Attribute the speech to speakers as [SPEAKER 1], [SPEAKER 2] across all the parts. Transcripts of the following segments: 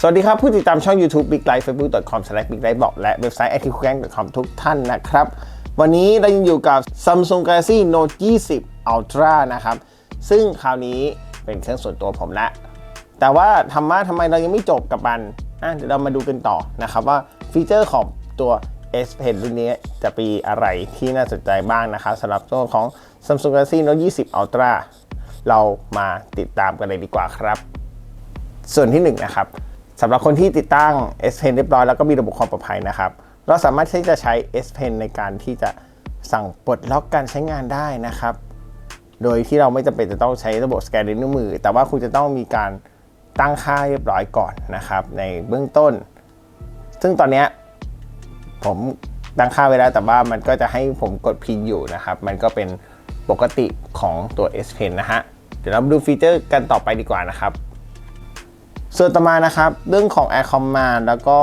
[SPEAKER 1] สวัสดีครับ ผู้ติดตามช่อง YouTube Big Life Facebook.com slash Big Life บอกและเว็บไซต์ i q g a n g com ทุกท่านนะครับ วันนี้เรายังอยู่กับ Samsung Galaxy Note 20 Ultra นะครับ ซึ่งคราวนี้เป็นเครื่องส่วนตัวผมละแต่ว่าทำมาทำไมเรายังไม่จบกับมันอะเดี๋ยวเรามาดูกันต่อนะครับว่าฟีเจอร์ของตัว S Pen รุ่นนี้จะมีอะไรที่น่าสนใจบ้างนะครับสำหรับตัวของ Samsung Galaxy Note 20 Ultra เรามาติดตามกันเลยดีกว่าครับ ส่วนที่1นงนะครับ สำหรับคนที่ติดตั้ง S Pen เรียบร้อยแล้วก็มีระบบความปลอดภัยนะครับ เราสามารถที่จะใช้ S Pen ในการที่จะสั่งปลดล็อกการใช้งานได้นะครับ โดยที่เราไม่จำเป็นจะต้องใช้ระบบสแกนนิ้วมือ แต่ว่าคุณจะต้องมีการตั้งค่าเรียบร้อยก่อนนะครับ ในเบื้องต้น ซึ่งตอนนี้ผมตั้งค่าไว้แล้วแต่ว่ามันก็จะให้ผมกดพินอยู่นะครับ มันก็เป็นปกติของตัว S Pen นะฮะ เดี๋ยวเรามาดูฟีเจอร์กันต่อไปดีกว่านะครับ ส่วนต่อมานะครับ เรื่องของ Air Command แล้วก็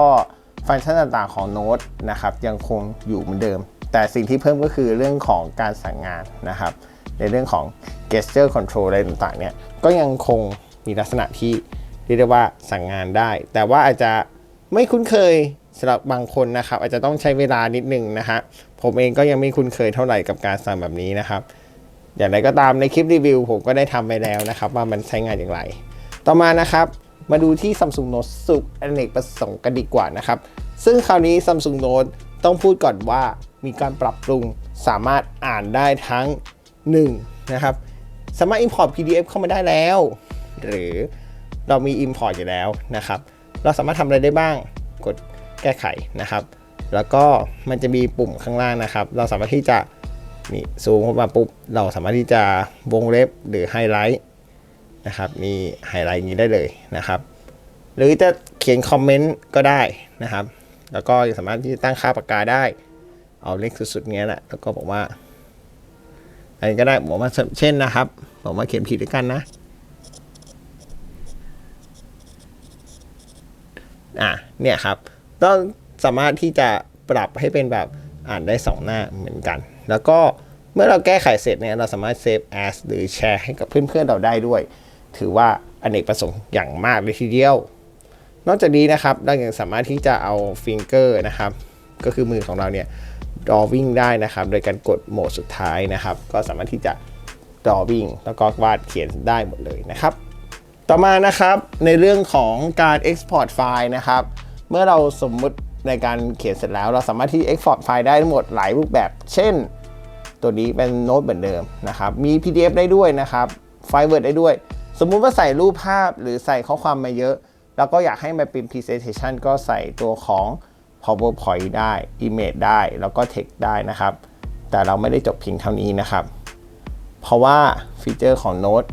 [SPEAKER 1] ฟังก์ชันต่างๆของ Note นะครับยังคงอยู่เหมือนเดิม แต่สิ่งที่เพิ่มก็คือเรื่องของการสั่งงานนะครับ ในเรื่องของ gesture control อะไรต่างๆเนี่ยก็ยังคงมีลักษณะที่เรียกได้ว่าสั่งงานได้ แต่ว่าอาจจะไม่คุ้นเคยสำหรับบางคนนะครับ อาจจะต้องใช้เวลานิดนึงนะฮะผมเองก็ยังไม่คุ้นเคยเท่าไหร่กับการสั่งแบบนี้นะครับ อย่างไรก็ตามในคลิปรีวิวผมก็ได้ทำไปแล้วนะครับ ว่ามันใช้งานอย่างไร ต่อมานะครับ มาดูที่ Samsung Note สุขอเนกประสงค์กันดีกว่านะครับ ซึ่งคราวนี้ Samsung Note ต้องพูดก่อนว่ามีการปรับปรุงสามารถอ่านได้ทั้ง 1 นะครับ สามารถ Import PDF เข้ามาได้แล้ว หรือเรามี Import อยู่แล้วนะครับ เราสามารถทำอะไรได้บ้าง กดแก้ไขนะครับ แล้วก็มันจะมีปุ่มข้างล่างนะครับ เราสามารถที่จะนี่ซูมเข้ามาปุ๊บ เราสามารถที่จะวงเล็บหรือไฮไลท์ นะครับนี่ไฮไลท์นี้ได้เลยนะครับ หรือจะเขียนคอมเมนต์ก็ได้นะครับ แล้วก็สามารถที่จะตั้งค่าปากกาได้ เอาเล็กสุดๆเงี้ยแหละแล้วก็บอกว่าอันนี้ก็ได้บอกว่าเช่นนะครับบอกว่าเขียนผิดด้วยกันนะอะเนี่ยครับต้องสามารถที่จะปรับให้เป็นแบบอ่านได้ 2 หน้าเหมือนกัน แล้วก็เมื่อเราแก้ไขเสร็จเนี่ยเราสามารถ save as หรือแชร์ให้กับเพื่อนๆเราได้ด้วย ถือว่าอเนกประสงค์อย่างมากเลยทีเดียว นอกจากนี้นะครับเรายังสามารถที่จะเอาฟิงเกอร์นะครับ ก็คือมือของเราเนี่ย drawing ได้นะครับ โดยการกดโหมดสุดท้ายนะครับ ก็สามารถที่จะ drawing แล้วก็วาดเขียนได้หมดเลยนะครับ ต่อมานะครับในเรื่องของการ export ไฟล์นะครับ เมื่อเราสมมุติในการเขียนเสร็จแล้ว เราสามารถที่ export ไฟล์ได้ทั้งหมดหลายรูปแบบ เช่น ตัวนี้เป็นโน้ตเหมือนเดิมนะครับ มี PDF ได้ด้วยนะครับ ไฟล์ Word ได้ด้วย สมมุติว่าใส่รูปภาพหรือใส่ข้อความมาเยอะ แล้วก็อยากให้มันเป็น Presentation ก็ใส่ตัวของ PowerPoint ได้ Image ได้ แล้วก็ Text ได้นะครับ แต่เราไม่ได้จบเพียงเท่านี้นะครับ เพราะว่าฟีเจอร์ของ Note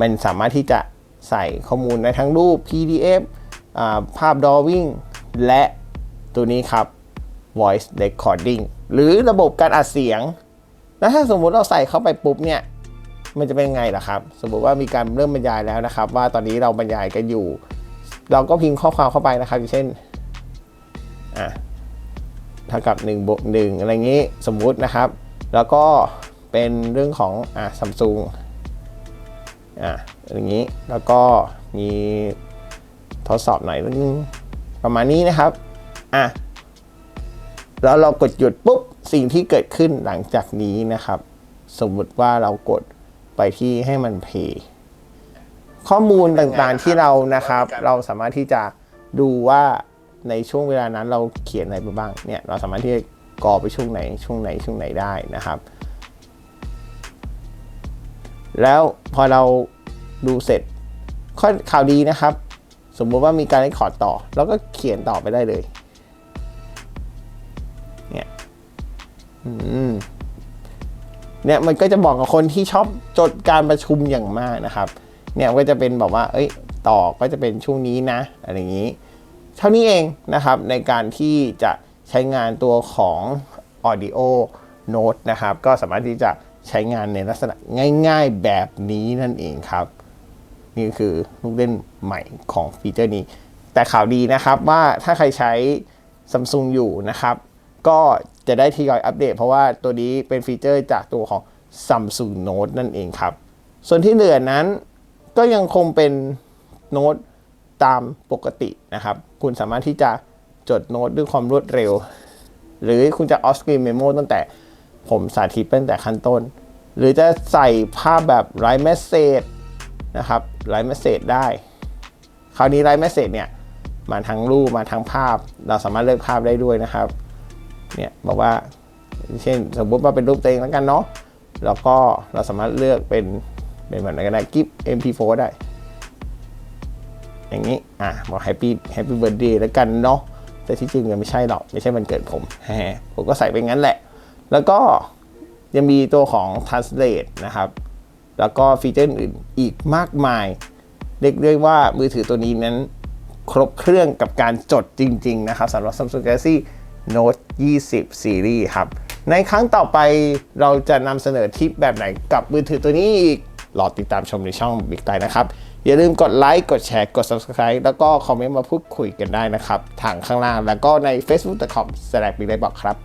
[SPEAKER 1] มันสามารถที่จะใส่ข้อมูลในทั้งรูป PDF าภาพ Drawing และตัวนี้ครับ Voice Recording หรือระบบการอัดเสียง แล้วถ้าสมมุติเราใส่เข้าไปปุ๊บเนี่ย มันจะเป็นไงล่ะครับ สมมุติว่ามีการเริ่มบรรยายแล้วนะครับ ว่าตอนนี้เราบรรยายกันอยู่ เราก็พิมพ์ข้อความเข้าไปนะครับ อย่างเช่นอะเท่ากับ1บวก1อะไรอย่างนี้สมมุตินะครับ แล้วก็เป็นเรื่องของอะซัมซุงอะอย่างนี้แล้วก็มีทดสอบหน่อยนึงประมาณนี้นะครับอะแล้วเรากดหยุดปุ๊บสิ่งที่เกิดขึ้นหลังจากนี้นะครับ สมมุติว่าเรากด ไปที่ให้มันเพย์ข้อมูลต่างๆที่เรานะครับ เราสามารถที่จะดูว่าในช่วงเวลานั้นเราเขียนอะไรไปบ้างเนี่ยเราสามารถที่จะกรอไปช่วงไหนช่วงไหนช่วงไหนได้นะครับ แล้วพอเราดูเสร็จข้อข่าวดีนะครับ สมมุติว่ามีการเล่นคอร์ดต่อเราก็เขียนต่อไปได้เลยเนี่ยอืม เนี่ยมันก็จะบอกกับคนที่ชอบจดการประชุมอย่างมากนะครับ เนี่ยก็จะเป็นบอกว่า เอ้ย ต่อก็จะเป็นช่วงนี้นะอะไรอย่างนี้ เท่านี้เองนะครับในการที่จะใช้งานตัวของ Audio Note นะครับ ก็สามารถที่จะใช้งานในลักษณะง่าย ๆแบบนี้นั่นเองครับ นี่คือลูกเล่นใหม่ของฟีเจอร์นี้ แต่ข่าวดีนะครับว่าถ้าใครใช้ Samsung อยู่นะครับ ก็จะได้ทยอยอัปเดต เพราะว่าตัวนี้เป็นฟีเจอร์จากตัวของ Samsung Note นั่นเองครับ ส่วนที่เหลือนั้นก็ยังคงเป็น Note ตามปกตินะครับ คุณสามารถที่จะจดโน้ตด้วยความรวดเร็ว หรือคุณจะออฟสกรีนเมโมตั้งแต่ผมสาธิตตั้งแต่ขั้นต้น หรือจะใส่ภาพแบบไ i ฟ์ e มสเซจนะครับไ i ฟ์ e มสเซจได้ คราวนี้ไ i ฟ์ e มสเซจเนี่ย มาทั้งรูปมาทั้งภาพ เราสามารถเลือกภาพได้ด้วยนะครับ เนี่ยบอกว่า เช่นสมมติว่าเป็นรูปตัวเองแล้วกันเนาะแล้วก็เราสามารถเลือกเป็นเป็นแบบไหนก็ได้กิฟ MP4 ได้ อย่างนี้ อะบอก Happy Happy Birthday แล้วกันเนาะแต่ที่จริงมันไม่ใช่หรอก ไม่ใช่วันเกิดผมแฮผมก็ใส่ไปงั้นแหละ แล้วก็ยังมีตัวของ Translate นะครับ แล้วก็ฟีเจอร์อื่นอีกมากมาย เรียกได้ว่ามือถือตัวนี้นั้น ครบเครื่องกับการจดจริง ๆ นะครับสำหรับ Samsung Galaxy Note 20 Series ครับ ในครั้งต่อไปเราจะนำเสนอทิปแบบไหนกับมือถือตัวนี้อีกรอติดตามชมในช่อง Big ไตนะครับ อย่าลืมกดไลค์กดแชร์กด Subscribe แล้วก็คอมเมนต์มาพูดคุยกันได้นะครับ ทางข้างล่างแล้วก็ใน facebook.com/bigdaybox ครับ